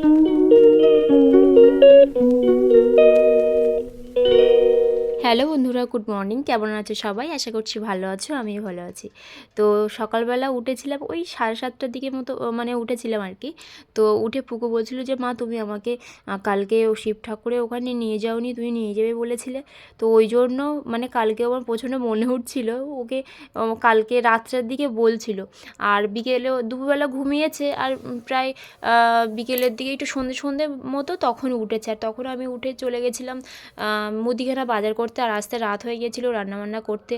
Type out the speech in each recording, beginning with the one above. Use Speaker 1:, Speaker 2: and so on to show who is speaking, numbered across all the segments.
Speaker 1: Thank you. Hello বন্ধুরা, good morning. কেমন আছো সবাই? আশা করছি ভালো আছো, আমিও ভালো আছি। তো সকালবেলা উঠেছিলাম, ওই সাড়ে সাতটার দিকে মতো মানে উঠেছিলাম আর কি। তো উঠে পুকু বলছিল যে, মা, তুমি আমাকে কালকে ও শিব ঠাকুরে ওখানে নিয়ে যাওনি, তুমি নিয়ে যাবে বলেছিলে। তো ওই জন্য মানে কালকে আমার প্রচণ্ড মনে উঠছিল, ওকে কালকে রাত্রের দিকে বলছিল। আর বিকেলেও দুপুরবেলা ঘুমিয়েছে, আর প্রায় বিকেলের দিকে একটু সন্ধে সন্ধে মতো তখন উঠেছে। আর তখন আমি উঠে চলে গেছিলাম মুদিখানা বাজার করতে আর আসতে রাত হয়ে গিয়েছিল রান্নাবান্না করতে।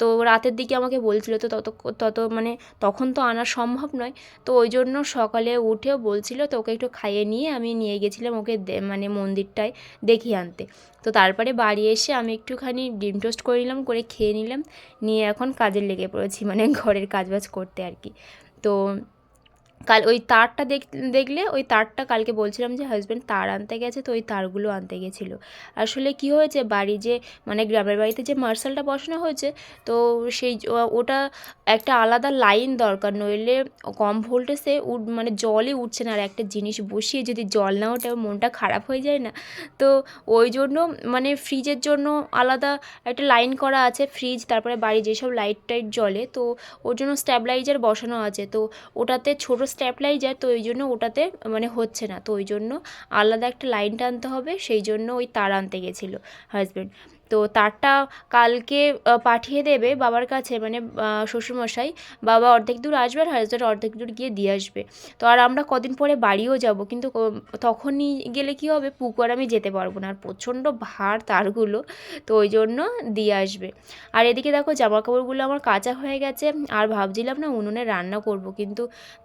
Speaker 1: তো রাতের দিকে আমাকে বলছিল, তো তত তত মানে তখন তো আনা সম্ভব নয়। তো ওই জন্য সকালে উঠেও বলছিল, তো ওকে একটু খাইয়ে নিয়ে আমি নিয়ে গেছিলাম ওকে মানে মন্দিরটায় দেখিয়ে আনতে। তো তারপরে বাড়ি এসে আমি একটুখানি ডিম টোস্ট করে নিলাম, করে খেয়ে নিলাম। নিয়ে এখন কাজে লেগে পড়েছি মানে ঘরের কাজবাজ করতে আর কি। তো কাল ওই তারটা দেখ, দেখলে ওই তারটা কালকে বলছিলাম যে হাজব্যান্ড তার আনতে গেছে, তো ওই তারগুলো আনতে গেছিল। আসলে কি হয়েছে, বাড়ি যে মানে গ্রামের বাড়িতে যে মার্শালটা বসানো হয়েছে, তো সেই ওটা একটা আলাদা লাইন দরকার, নইলে কম ভোল্টেজে উঠ মানে জলই উঠছে না। আর একটা জিনিস বসিয়ে যদি জল না ওঠে মনটা খারাপ হয়ে যায় না। তো ওই জন্য মানে ফ্রিজের জন্য আলাদা একটা লাইন করা আছে ফ্রিজ তারপরে বাড়ি যেসব লাইট টাইট জ্বলে, তো ওর জন্য স্ট্যাবিলাইজার বসানো আছে। তো ওটাতে ছোটো স্ট্যাবিলাইজার তো ওই জন্য ওটাতে মানে হচ্ছে না। তো ওই জন্য আলাদা একটা লাইন টানতে হবে, সেই জন্য ওই তার আনতে গেছিল হাজব্যান্ড তো তারটা কালকে পাঠিয়ে দেবে বাবার কাছে মানে শ্বশুরমশাই। বাবা অর্ধেক দূর আসবে আর হাজব্যান্ড অর্ধেক দূর গিয়ে দিয়ে আসবে। তো আর আমরা কদিন পরে বাড়িও যাব, কিন্তু তখনই গেলে কি হবে? পুকুর আমি যেতে পারব না। আর প্রচণ্ড ভার তারগুলো, তো ওই জন্য দিয়ে আসবে। আর এদিকে দেখো জামা কাপড়গুলো আমার কাঁচা হয়ে গেছে। আর ভাবছিলাম না উনুনে রান্না করব, কিন্তু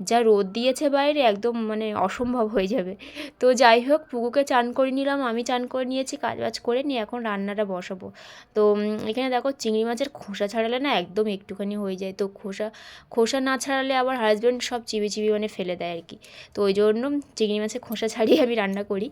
Speaker 1: যা রোদ দিয়েছে বাইরে, একদম মানে অসম্ভব হয়ে যাবে। তো যাই হোক পুকুকে চান করে নিলাম। আমি চান করে নিয়েছি, কাজ বাজ করে নিয়ে এখন রান্নাটা বসাবো। তো এখানে দেখো চিংড়ি মাছের খোসা ছাড়ালে না একদম একটুখানি হয়ে যায়। তো খোসা খোসা না ছাড়ালে আবার হাজব্যান্ড সব চিবি চিবি মানে ফেলে দেয় আর কি তো ওই জন্য চিংড়ি মাছের খোসা ছাড়িয়ে আমি রান্না করি।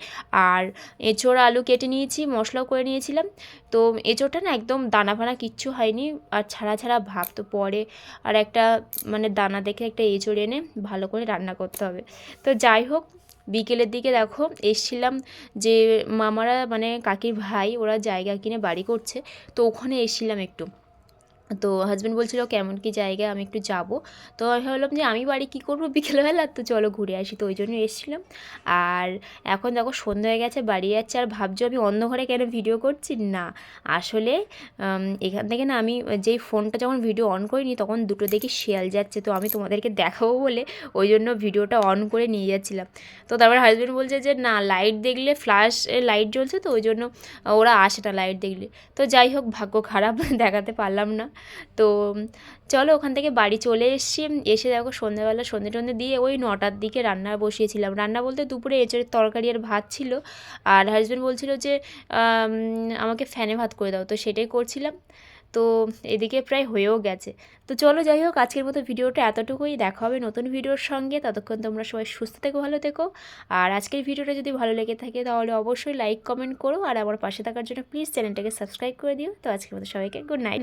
Speaker 1: আর এঁচোড়, আলু কেটে নিয়েছি, মশলাও করে নিয়েছিলাম। তো এঁচোড়টা না একদম দানা ফানা কিচ্ছু হয়নি। আর ছাড়া ছাড়া ভাব তো পরে আর একটা মানে দানা দেখে একটা এঁচোড় এনে ভালো করে রান্না করতে হবে। তো যাই হোক বিকেলের দিকে দেখো, এসছিলাম যে মামারা মানে কাকির ভাই ওরা জায়গা কিনে বাড়ি করছে, তো ওখানে এসছিলাম একটু। তো হাজব্যান্ড বলছিল, কেমন কি জায়গা? আমি একটু যাব। তো আমি ভাবলাম যে, আমি বাড়ি কী করব বিকেলবেলা? তো চলো ঘুরে আসি। তো ওই জন্য এসেছিলাম। আর এখন দেখো সন্ধ্যা হয়ে গেছে, বাড়ি যাচ্ছে। আর ভাবছ আমি অন্য ঘরে কেন ভিডিও করছি? না। আসলে এখান থেকে না আমি যেই ফোনটা যখন ভিডিও অন করিনি, তখন দুটো দেখি শেয়াল যাচ্ছে। তো আমি তোমাদেরকে দেখাবো বলে ওই জন্য ভিডিওটা অন করে নিয়ে যাচ্ছিলাম। তো তারপর হাজব্যান্ড বলছে যে, না লাইট দেখলে ফ্ল্যাশ লাইট জ্বলছে তো, ওই জন্য ওরা আসে না লাইট দেখলে। তো যাই হোক, ভাগ্য খারাপ, দেখাতে পারলাম না। তো চলো ওখান থেকে বাড়ি চলে এসেছি। এসে দেখো সন্ধ্যাবেলা সন্ধে টন্ধে দিয়ে ওই নটার দিকে রান্না বসিয়েছিলাম। রান্না বলতে দুপুরে এঁচড়ের তরকারি আর ভাত ছিল। আর হাজব্যান্ড বলছিল যে আমাকে ফ্যানে ভাত করে দাও। তো সেটাই করছিলাম। তো এদিকে প্রায় হয়েও গেছে। তো চলো যাই হোক, আজকের মতো ভিডিওটা এতটুকুই। দেখা হবে নতুন ভিডিওর সঙ্গে। ততক্ষণ তোমরা সবাই সুস্থ থেকো, ভালো থেকো। আর আজকের ভিডিওটা যদি ভালো লেগে থাকে, তাহলে অবশ্যই লাইক কমেন্ট করো। আর আমার পাশে থাকার জন্য প্লিজ চ্যানেলটাকে সাবস্ক্রাইব করে দিও। তো আজকের মতো সবাইকে গুড নাইট